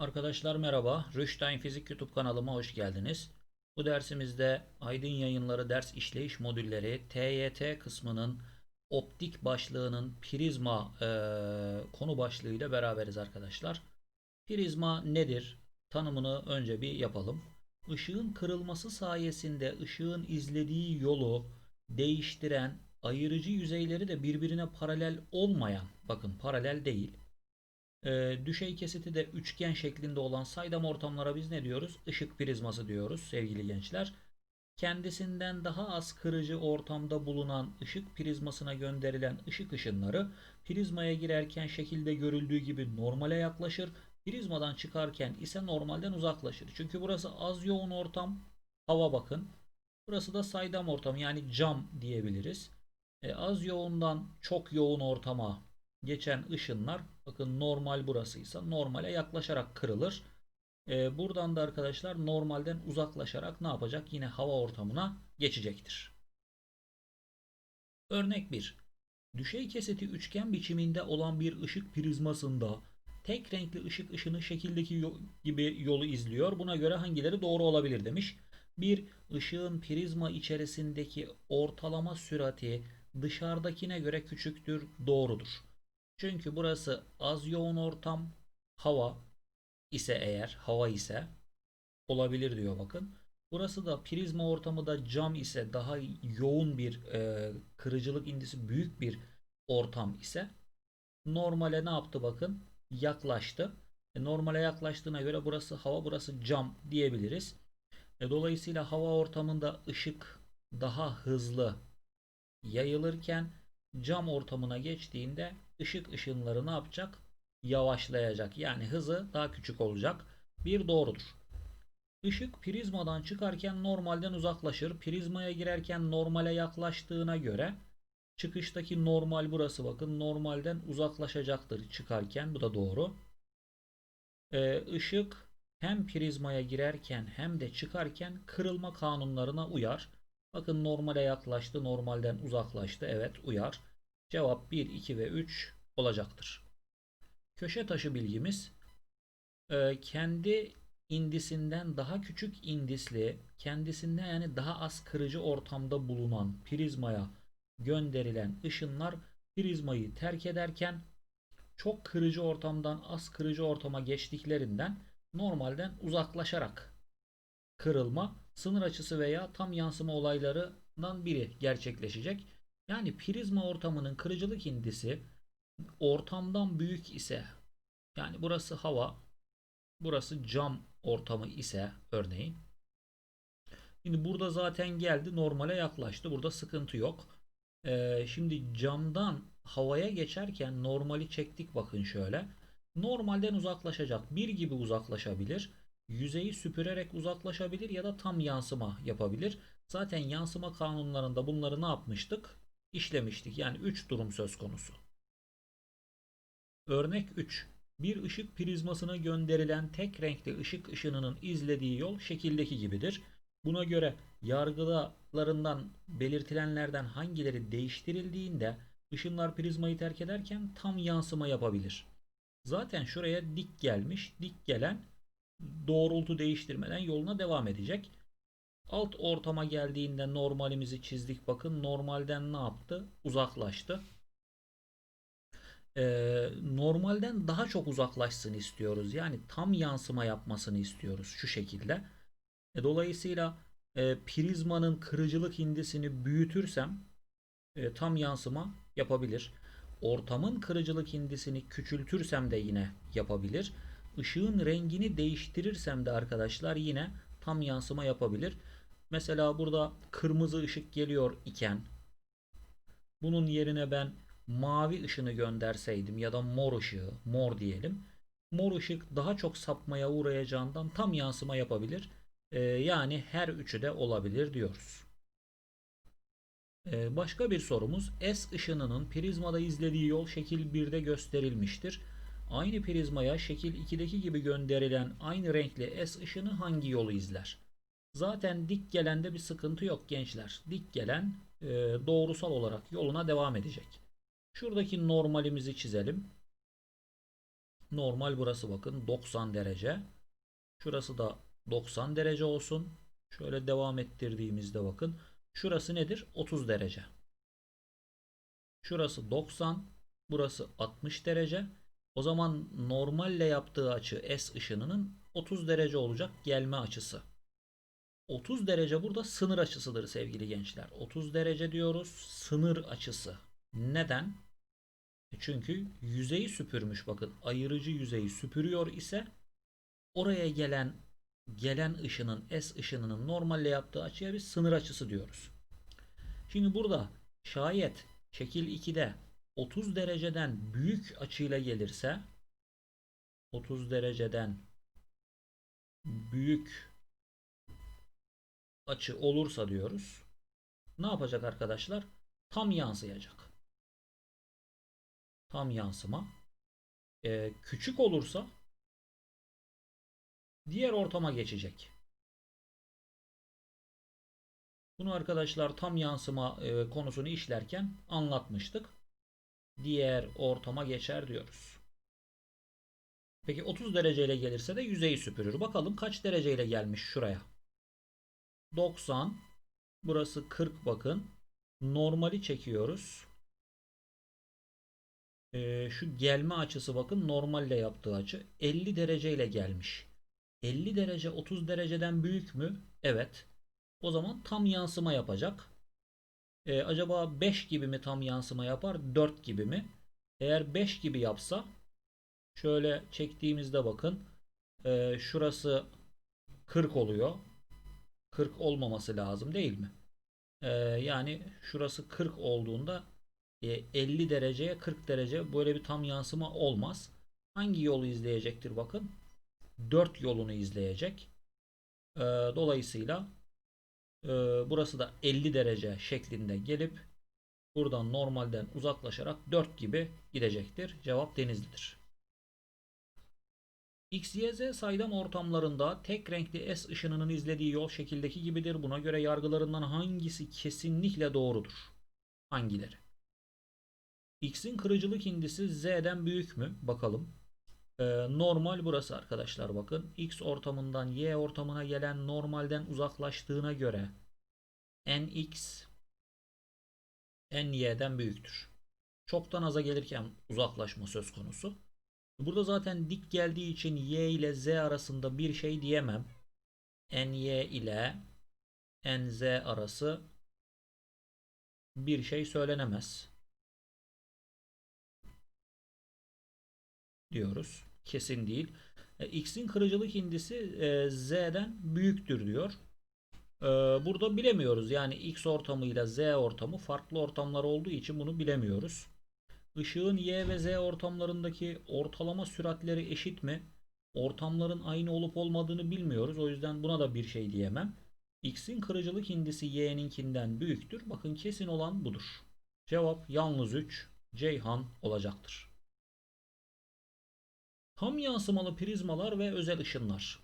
Arkadaşlar merhaba. Rüştine Fizik YouTube kanalıma hoş geldiniz. Bu dersimizde Aydın Yayınları ders işleyiş modülleri TYT kısmının optik başlığının prizma eee, konu başlığıyla beraberiz arkadaşlar. Prizma nedir? Tanımını önce bir yapalım. Işığın kırılması sayesinde ışığın izlediği yolu değiştiren ayırıcı yüzeyleri de birbirine paralel olmayan, bakın paralel değil, ee, düşey kesiti de üçgen şeklinde olan saydam ortamlara biz ne diyoruz? Işık prizması diyoruz sevgili gençler. Kendisinden daha az kırıcı ortamda bulunan ışık prizmasına gönderilen ışık ışınları prizmaya girerken şekilde görüldüğü gibi normale yaklaşır. Prizmadan çıkarken ise normalden uzaklaşır. Çünkü burası az yoğun ortam. Hava bakın. Burası da saydam ortam yani cam diyebiliriz. E, az yoğundan çok yoğun ortama geçen ışınlar bakın normal burasıysa normale yaklaşarak kırılır. Ee, buradan da arkadaşlar normalden uzaklaşarak ne yapacak? Yine hava ortamına geçecektir. Örnek 1. Düşey kesiti üçgen biçiminde olan bir ışık prizmasında tek renkli ışık ışını şekildeki yo- gibi yolu izliyor. Buna göre hangileri doğru olabilir demiş. 1. Işığın prizma içerisindeki ortalama sürati dışarıdakine göre küçüktür. Doğrudur. Çünkü burası az yoğun ortam, hava ise eğer, hava ise olabilir diyor bakın. Burası da prizma ortamı da cam ise daha yoğun bir e, kırıcılık indisi büyük bir ortam ise normale ne yaptı bakın yaklaştı. E, normale yaklaştığına göre burası hava burası cam diyebiliriz. E, dolayısıyla hava ortamında ışık daha hızlı yayılırken cam ortamına geçtiğinde ışık ışınları ne yapacak? Yavaşlayacak. Yani hızı daha küçük olacak. Bir doğrudur. Işık prizmadan çıkarken normalden uzaklaşır. Prizmaya girerken normale yaklaştığına göre çıkıştaki normal burası bakın normalden uzaklaşacaktır çıkarken. Bu da doğru. Ee, ışık hem prizmaya girerken hem de çıkarken kırılma kanunlarına uyar. Bakın normale yaklaştı, normalden uzaklaştı. Evet uyar. Cevap 1, 2 ve 3 olacaktır. Köşe taşı bilgimiz e, kendi indisinden daha küçük indisli, kendisinden yani daha az kırıcı ortamda bulunan prizmaya gönderilen ışınlar prizmayı terk ederken çok kırıcı ortamdan az kırıcı ortama geçtiklerinden normalden uzaklaşarak kırılma, sınır açısı veya tam yansıma olaylarından biri gerçekleşecek. Yani prizma ortamının kırıcılık indisi ortamdan büyük ise yani burası hava, burası cam ortamı ise örneğin. Şimdi burada zaten geldi normale yaklaştı. Burada sıkıntı yok. Ee, şimdi camdan havaya geçerken normali çektik bakın şöyle. Normalden uzaklaşacak. Bir gibi uzaklaşabilir. Yüzeyi süpürerek uzaklaşabilir ya da tam yansıma yapabilir. Zaten yansıma kanunlarında bunları ne yapmıştık? İşlemiştik. Yani 3 durum söz konusu. Örnek 3. Bir ışık prizmasına gönderilen tek renkli ışık ışınının izlediği yol şekildeki gibidir. Buna göre yargılarından belirtilenlerden hangileri değiştirildiğinde ışınlar prizmayı terk ederken tam yansıma yapabilir. Zaten şuraya dik gelmiş. Dik gelen doğrultu değiştirmeden yoluna devam edecek. Alt ortama geldiğinde normalimizi çizdik. Bakın normalden ne yaptı? Uzaklaştı. Ee, normalden daha çok uzaklaşsın istiyoruz. Yani tam yansıma yapmasını istiyoruz şu şekilde. E, dolayısıyla e, prizmanın kırıcılık indisini büyütürsem e, tam yansıma yapabilir. Ortamın kırıcılık indisini küçültürsem de yine yapabilir. Işığın rengini değiştirirsem de arkadaşlar yine tam yansıma yapabilir. Mesela burada kırmızı ışık geliyor iken bunun yerine ben mavi ışını gönderseydim ya da mor ışığı, mor diyelim. Mor ışık daha çok sapmaya uğrayacağından tam yansıma yapabilir. Ee, yani her üçü de olabilir diyoruz. Ee, başka bir sorumuz S ışınının prizmada izlediği yol şekil 1'de gösterilmiştir. Aynı prizmaya şekil 2'deki gibi gönderilen aynı renkli S ışını hangi yolu izler? Zaten dik gelende bir sıkıntı yok gençler. Dik gelen e, doğrusal olarak yoluna devam edecek. Şuradaki normalimizi çizelim. Normal burası bakın 90 derece. Şurası da 90 derece olsun. Şöyle devam ettirdiğimizde bakın. Şurası nedir? 30 derece. Şurası 90. Burası 60 derece. O zaman normalle yaptığı açı S ışınının 30 derece olacak gelme açısı. 30 derece burada sınır açısıdır sevgili gençler. 30 derece diyoruz sınır açısı. Neden? E Çünkü yüzeyi süpürmüş bakın ayırıcı yüzeyi süpürüyor ise oraya gelen gelen ışının S ışınının normalle yaptığı açıya biz sınır açısı diyoruz. Şimdi burada şayet şekil 2'de 30 dereceden büyük açıyla gelirse 30 dereceden büyük açı olursa diyoruz. Ne yapacak arkadaşlar? Tam yansıyacak. Tam yansıma. Ee, küçük olursa diğer ortama geçecek. Bunu arkadaşlar tam yansıma e, konusunu işlerken anlatmıştık. Diğer ortama geçer diyoruz. Peki 30 dereceyle gelirse de yüzeyi süpürür. Bakalım kaç dereceyle gelmiş şuraya. 90. Burası 40 bakın. Normali çekiyoruz. Ee, şu gelme açısı bakın normalle yaptığı açı 50 dereceyle gelmiş. 50 derece 30 dereceden büyük mü? Evet. O zaman tam yansıma yapacak. Ee, acaba 5 gibi mi tam yansıma yapar? 4 gibi mi? Eğer 5 gibi yapsa şöyle çektiğimizde bakın e, şurası 40 oluyor. 40 olmaması lazım değil mi? Ee, yani şurası 40 olduğunda e, 50 dereceye 40 derece böyle bir tam yansıma olmaz. Hangi yolu izleyecektir bakın? 4 yolunu izleyecek. Ee, dolayısıyla e, burası da 50 derece şeklinde gelip buradan normalden uzaklaşarak 4 gibi gidecektir. Cevap Denizli'dir. X, Y, Z saydam ortamlarında tek renkli S ışınının izlediği yol şekildeki gibidir. Buna göre yargılarından hangisi kesinlikle doğrudur? Hangileri? X'in kırıcılık indisi Z'den büyük mü? Bakalım. Ee, normal burası arkadaşlar bakın. X ortamından Y ortamına gelen normalden uzaklaştığına göre NX NY'den büyüktür. Çoktan aza gelirken uzaklaşma söz konusu. Burada zaten dik geldiği için Y ile Z arasında bir şey diyemem. NY ile NZ arası bir şey söylenemez. Diyoruz. Kesin değil. E, X'in kırıcılık indisi e, Z'den büyüktür diyor. E, burada bilemiyoruz. Yani X ortamı ile Z ortamı farklı ortamlar olduğu için bunu bilemiyoruz. Işığın Y ve Z ortamlarındaki ortalama süratleri eşit mi? Ortamların aynı olup olmadığını bilmiyoruz. O yüzden buna da bir şey diyemem. X'in kırıcılık indisi Y'ninkinden büyüktür. Bakın kesin olan budur. Cevap yalnız 3 Ceyhan olacaktır. Tam yansımalı prizmalar ve özel ışınlar.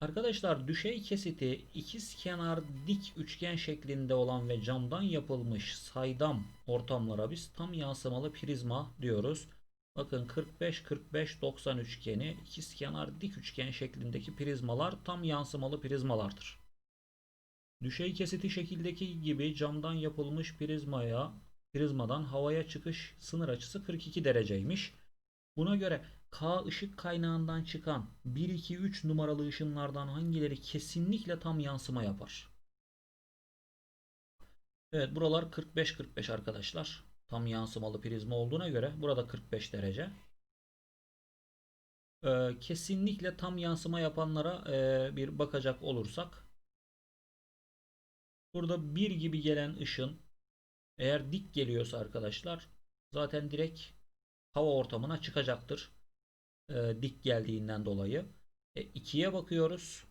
Arkadaşlar düşey kesiti ikiz kenar dik üçgen şeklinde olan ve camdan yapılmış saydam ortamlara biz tam yansımalı prizma diyoruz. Bakın 45 45 90 üçgeni ikiz kenar dik üçgen şeklindeki prizmalar tam yansımalı prizmalardır. Düşey kesiti şekildeki gibi camdan yapılmış prizmaya prizmadan havaya çıkış sınır açısı 42 dereceymiş. Buna göre K ışık kaynağından çıkan 1 2 3 numaralı ışınlardan hangileri kesinlikle tam yansıma yapar? Evet buralar 45 45 arkadaşlar. Tam yansımalı prizma olduğuna göre burada 45 derece. Ee, kesinlikle tam yansıma yapanlara e, bir bakacak olursak burada 1 gibi gelen ışın eğer dik geliyorsa arkadaşlar zaten direkt hava ortamına çıkacaktır e, dik geldiğinden dolayı. E, 2'ye bakıyoruz.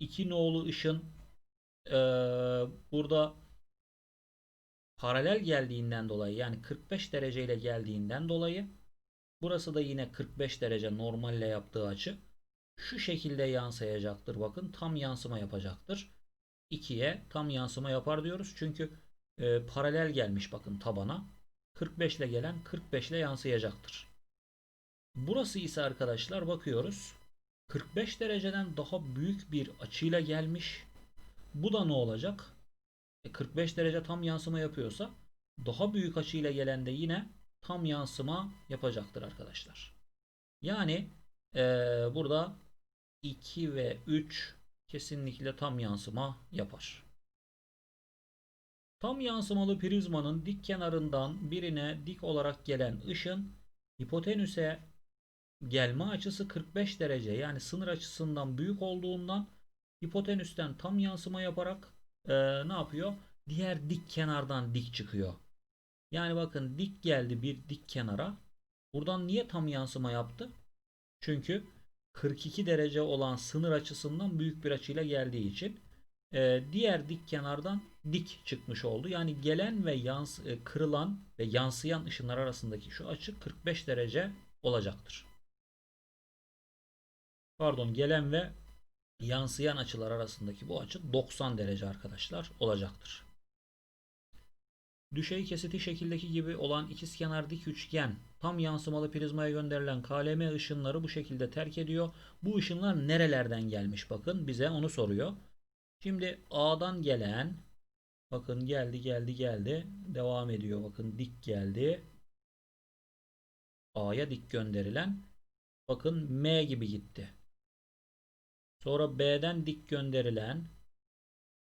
2 nolu ışın e, burada paralel geldiğinden dolayı yani 45 derece ile geldiğinden dolayı burası da yine 45 derece normalle yaptığı açı şu şekilde yansıyacaktır. Bakın tam yansıma yapacaktır. 2'ye tam yansıma yapar diyoruz. Çünkü e, paralel gelmiş bakın tabana. 45 ile gelen 45 ile yansıyacaktır. Burası ise arkadaşlar bakıyoruz. 45 dereceden daha büyük bir açıyla gelmiş. Bu da ne olacak? E 45 derece tam yansıma yapıyorsa daha büyük açıyla gelen de yine tam yansıma yapacaktır arkadaşlar. Yani eee, burada 2 ve 3 kesinlikle tam yansıma yapar. Tam yansımalı prizmanın dik kenarından birine dik olarak gelen ışın hipotenüse gelme açısı 45 derece yani sınır açısından büyük olduğundan hipotenüsten tam yansıma yaparak eee, ne yapıyor? Diğer dik kenardan dik çıkıyor. Yani bakın dik geldi bir dik kenara. Buradan niye tam yansıma yaptı? Çünkü 42 derece olan sınır açısından büyük bir açıyla geldiği için e, diğer dik kenardan dik çıkmış oldu. Yani gelen ve yans e, kırılan ve yansıyan ışınlar arasındaki şu açı 45 derece olacaktır. Pardon gelen ve yansıyan açılar arasındaki bu açı 90 derece arkadaşlar olacaktır. Düşey kesiti şekildeki gibi olan ikizkenar dik üçgen tam yansımalı prizmaya gönderilen KLM ışınları bu şekilde terk ediyor. Bu ışınlar nerelerden gelmiş bakın bize onu soruyor. Şimdi A'dan gelen bakın geldi geldi geldi devam ediyor bakın dik geldi. A'ya dik gönderilen bakın M gibi gitti. Sonra B'den dik gönderilen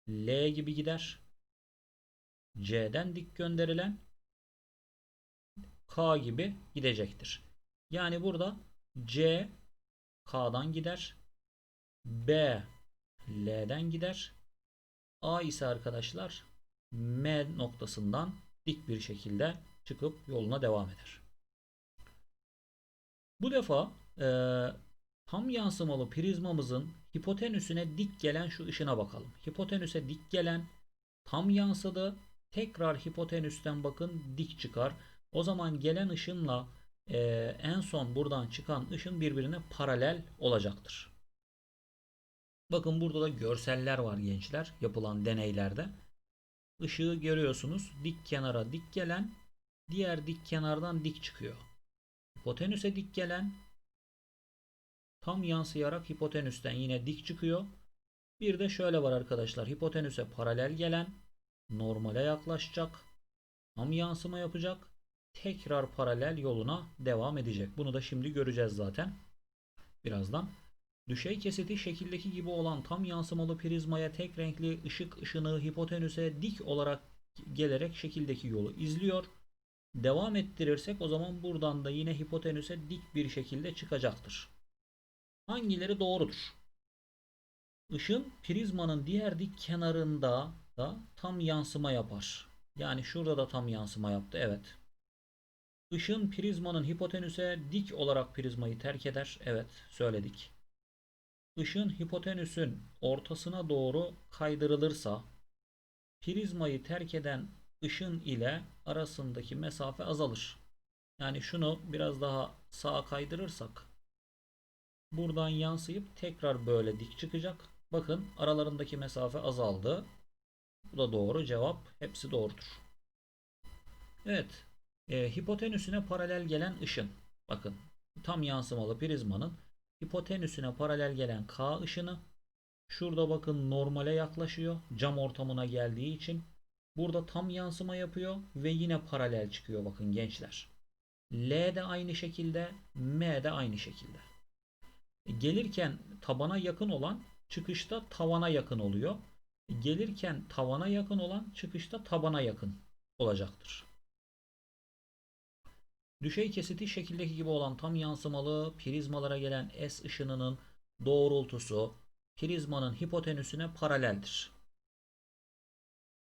L gibi gider. C'den dik gönderilen K gibi gidecektir. Yani burada C K'dan gider. B L'den gider. A ise arkadaşlar M noktasından dik bir şekilde çıkıp yoluna devam eder. Bu defa e, tam yansımalı prizmamızın hipotenüsüne dik gelen şu ışına bakalım. Hipotenüse dik gelen tam yansıdı. Tekrar hipotenüsten bakın dik çıkar. O zaman gelen ışınla e, en son buradan çıkan ışın birbirine paralel olacaktır. Bakın burada da görseller var gençler yapılan deneylerde. Işığı görüyorsunuz dik kenara dik gelen diğer dik kenardan dik çıkıyor. Hipotenüse dik gelen tam yansıyarak hipotenüsten yine dik çıkıyor. Bir de şöyle var arkadaşlar hipotenüse paralel gelen normale yaklaşacak. Tam yansıma yapacak. Tekrar paralel yoluna devam edecek. Bunu da şimdi göreceğiz zaten. Birazdan. Düşey kesiti şekildeki gibi olan tam yansımalı prizmaya tek renkli ışık ışını hipotenüse dik olarak gelerek şekildeki yolu izliyor. Devam ettirirsek o zaman buradan da yine hipotenüse dik bir şekilde çıkacaktır. Hangileri doğrudur? Işın prizmanın diğer dik kenarında da tam yansıma yapar. Yani şurada da tam yansıma yaptı. Evet. Işın prizmanın hipotenüse dik olarak prizmayı terk eder. Evet söyledik. Işın hipotenüsün ortasına doğru kaydırılırsa prizmayı terk eden ışın ile arasındaki mesafe azalır. Yani şunu biraz daha sağa kaydırırsak buradan yansıyıp tekrar böyle dik çıkacak. Bakın aralarındaki mesafe azaldı. Bu da doğru cevap. Hepsi doğrudur. Evet. E, hipotenüsüne paralel gelen ışın. Bakın tam yansımalı prizmanın hipotenüsüne paralel gelen K ışını şurada bakın normale yaklaşıyor. Cam ortamına geldiği için burada tam yansıma yapıyor ve yine paralel çıkıyor bakın gençler. L de aynı şekilde, M de aynı şekilde. E, gelirken tabana yakın olan çıkışta tavana yakın oluyor. E, gelirken tavana yakın olan çıkışta tabana yakın olacaktır. Düşey kesiti şekildeki gibi olan tam yansımalı prizmalara gelen S ışınının doğrultusu prizmanın hipotenüsüne paraleldir.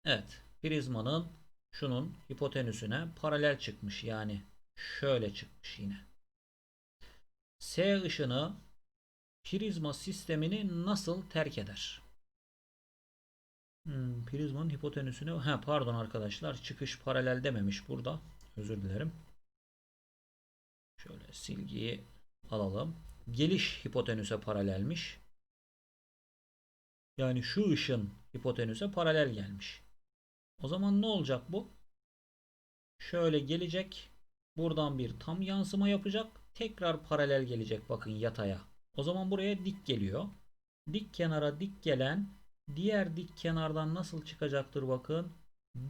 Evet, prizmanın şunun hipotenüsüne paralel çıkmış yani şöyle çıkmış yine. S ışını prizma sistemini nasıl terk eder? Hmm, prizmanın hipotenüsüne ha pardon arkadaşlar çıkış paralel dememiş burada. Özür dilerim. Şöyle silgiyi alalım. Geliş hipotenüse paralelmiş. Yani şu ışın hipotenüse paralel gelmiş. O zaman ne olacak bu? Şöyle gelecek. Buradan bir tam yansıma yapacak. tekrar paralel gelecek bakın yataya. O zaman buraya dik geliyor. Dik kenara dik gelen diğer dik kenardan nasıl çıkacaktır bakın.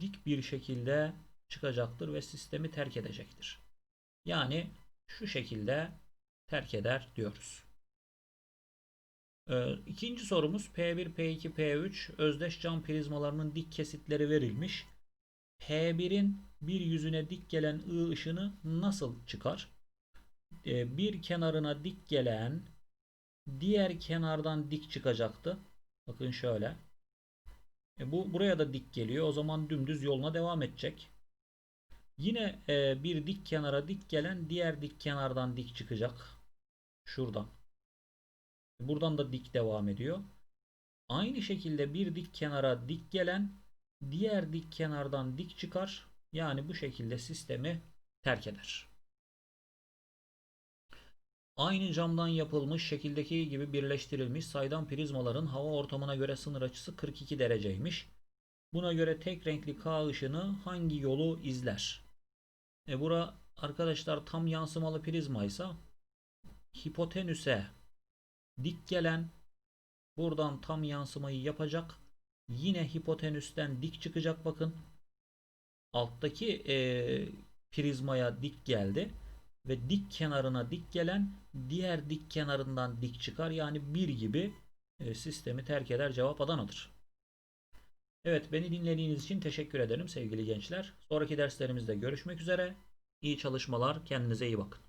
Dik bir şekilde çıkacaktır ve sistemi terk edecektir. Yani şu şekilde terk eder diyoruz. Ee, ikinci sorumuz P1, P2, P3 özdeş cam prizmalarının dik kesitleri verilmiş. P1'in bir yüzüne dik gelen I ışını nasıl çıkar? Ee, bir kenarına dik gelen diğer kenardan dik çıkacaktı. Bakın şöyle. E bu buraya da dik geliyor. O zaman dümdüz yoluna devam edecek. Yine e, bir dik kenara dik gelen diğer dik kenardan dik çıkacak. Şuradan. Buradan da dik devam ediyor. Aynı şekilde bir dik kenara dik gelen diğer dik kenardan dik çıkar. Yani bu şekilde sistemi terk eder. Aynı camdan yapılmış şekildeki gibi birleştirilmiş saydam prizmaların hava ortamına göre sınır açısı 42 dereceymiş. Buna göre tek renkli K ışını hangi yolu izler? E bura arkadaşlar tam yansımalı prizmaysa hipotenüse dik gelen buradan tam yansımayı yapacak. Yine hipotenüsten dik çıkacak bakın. Alttaki e, prizmaya dik geldi ve dik kenarına dik gelen diğer dik kenarından dik çıkar. Yani bir gibi e, sistemi terk eder. Cevap Adana'dır. Evet beni dinlediğiniz için teşekkür ederim sevgili gençler. Sonraki derslerimizde görüşmek üzere. İyi çalışmalar. Kendinize iyi bakın.